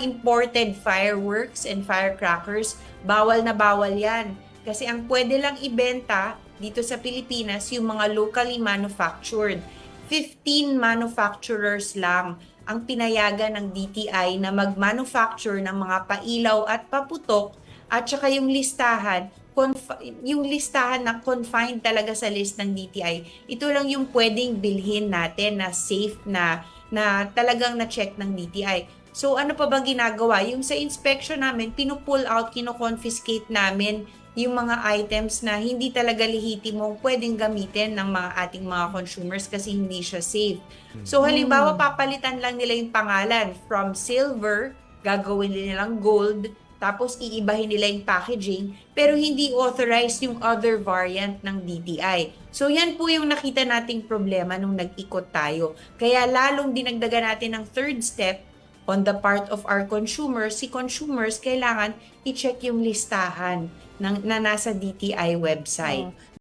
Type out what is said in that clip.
imported fireworks and firecrackers, bawal na bawal yan. Kasi ang pwede lang ibenta dito sa Pilipinas yung mga locally manufactured. 15 manufacturers lang ang pinayagan ng DTI na mag-manufacture ng mga pailaw at paputok at saka yung listahan yung listahan na confined talaga sa list ng DTI, ito lang yung pwedeng bilhin natin na safe na na talagang na-check ng DTI. So ano pa bang ginagawa? Yung sa inspection namin, pinupull out, kino-confiscate namin yung mga items na hindi talaga lehitimong pwedeng gamitin ng mga ating mga consumers kasi hindi siya safe. So halimbawa, papalitan lang nila yung pangalan from silver, gagawin nilang gold, tapos iibahin nila yung packaging, pero hindi authorized yung other variant ng DTI. So yan po yung nakita nating problema nung nag-ikot tayo. Kaya lalong dinagdagan natin ng third step on the part of our consumers, si consumers kailangan i-check yung listahan ng, na nasa DTI website. Oh.